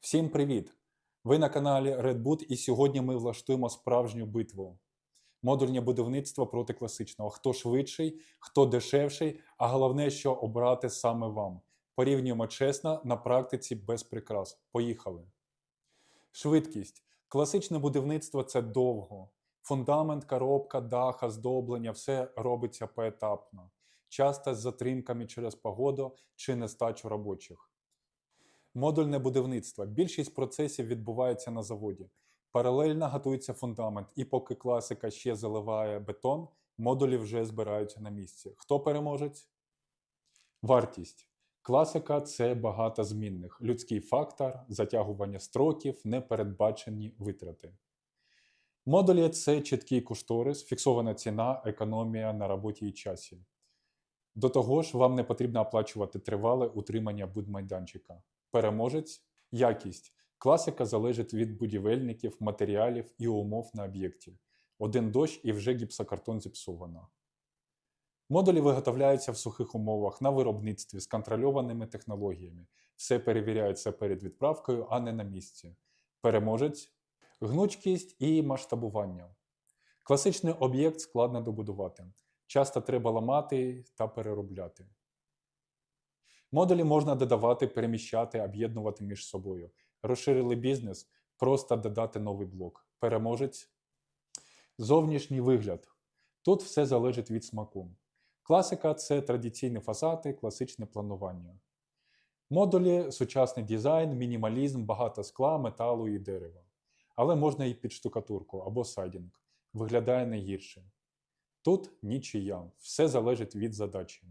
Всім привіт! Ви на каналі Redboot і сьогодні ми влаштуємо справжню битву. Модульне будівництво проти класичного. Хто швидший, хто дешевший, а головне, що обрати саме вам. Порівнюємо чесно на практиці без прикрас. Поїхали. Швидкість. Класичне будівництво це довго. Фундамент, коробка, дах, оздоблення все робиться поетапно, часто з затримками через погоду чи нестачу робочих. Модульне будівництво. Більшість процесів відбувається на заводі. Паралельно готується фундамент, і поки класика ще заливає бетон, модулі вже збираються на місці. Хто переможець? Вартість. Класика це багато змінних. Людський фактор, затягування строків, непередбачені витрати. Модулі це чіткий кошторис, фіксована ціна, економія на роботі і часі. До того ж, вам не потрібно оплачувати тривале утримання будмайданчика. Переможець якість. Класика залежить від будівельників, матеріалів і умов на об'єкті. Один дощ і вже гіпсокартон зіпсовано. Модулі виготовляються в сухих умовах на виробництві з контрольованими технологіями. Все перевіряється перед відправкою, а не на місці. Переможець гнучкість і масштабування. Класичний об'єкт складно добудувати. Часто треба ламати та переробляти. Модулі можна додавати, переміщати, об'єднувати між собою. Розширили бізнес, просто додати новий блок. Переможець. Зовнішній вигляд. Тут все залежить від смаку. Класика це традиційні фасади, класичне планування. Модулі сучасний дизайн, мінімалізм, багато скла, металу і дерева. Але можна і під штукатурку або сайдінг. Виглядає не гірше. Тут нічия, все залежить від задачі.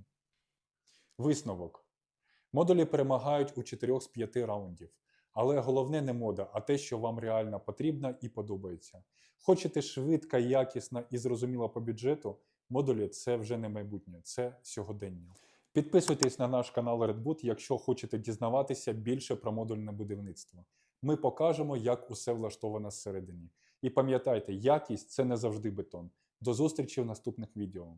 Висновок. Модулі перемагають у 4 з 5 раундів. Але головне не мода, а те, що вам реально потрібно і подобається. Хочете швидко, якісно і зрозуміло по бюджету, модулі це вже не майбутнє, це сьогодення. Підписуйтесь на наш канал Redboot, якщо хочете дізнаватися більше про модульне будівництво. Ми покажемо, як усе влаштовано зсередині. І пам'ятайте, якість це не завжди бетон. До зустрічі в наступних відео.